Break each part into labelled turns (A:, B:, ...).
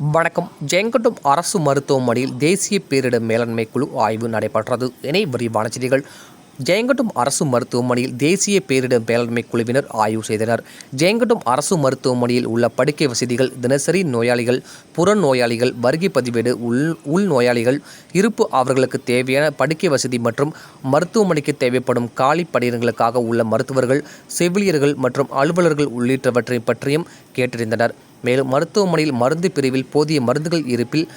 A: வணக்கம். ஜெயங்கொண்டம் அரசு மருத்துவமனையில் தேசிய பேரிடர் மேலாண்மை குழு ஆய்வு நடைபெற்றது. இணை விரிவான செய்திகள். ஜெயங்கொண்டம் அரசு மருத்துவமனையில் தேசிய பேரிடர் மேலாண்மை குழுவினர் ஆய்வு செய்தனர். ஜெயங்கொண்டம் அரசு மருத்துவமனையில் உள்ள படுக்கை வசதிகள் தினசரி நோயாளிகள் புற நோயாளிகள் வருகை பதிவேடு உள் உள் நோயாளிகள் இருப்பு அவர்களுக்கு தேவையான படுக்கை வசதி மற்றும் மருத்துவமனைக்கு தேவைப்படும் காலி பணியிடங்களுக்காக உள்ள மருத்துவர்கள் செவிலியர்கள் மற்றும் அலுவலர்கள் உள்ளிட்டவற்றை பற்றியும் கேட்டறிந்தனர். மேலும் மருத்துவமனையில் மருந்து பிரிவில் போதிய மருந்துகள் இருப்பில்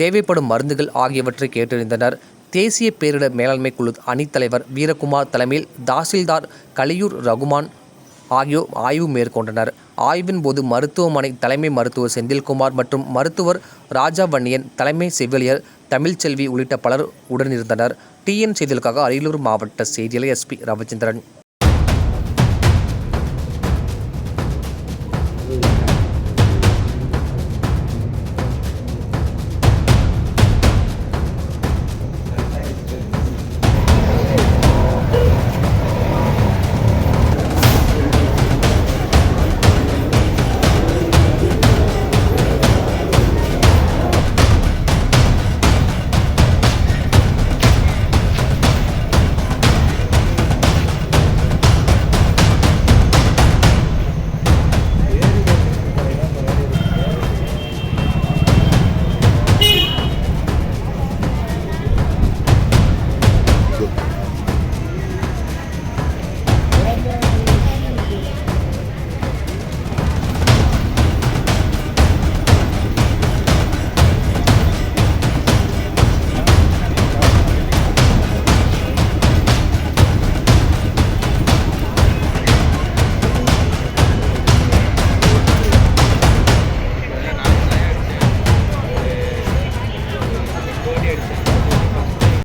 A: தேவைப்படும் மருந்துகள் ஆகியவற்றை கேட்டறிந்தனர். தேசிய பேரிடர் மேலாண்மை குழு அணித்தலைவர் வீரகுமார் தலைமையில் தாசில்தார் கலியூர் ரகுமான் ஆகியோர் ஆய்வு மேற்கொண்டனர். ஆய்வின் போது மருத்துவமனை தலைமை மருத்துவர் செந்தில்குமார் மற்றும் மருத்துவர் ராஜாவண்ணியன் தலைமை செவிலியர் தமிழ்ச்செல்வி உள்ளிட்ட பலர் உடனிருந்தனர். டிஎன் செய்திகளுக்காக அரியலூர் மாவட்ட செய்தியாளர் எஸ்பி ரவிச்சந்திரன்.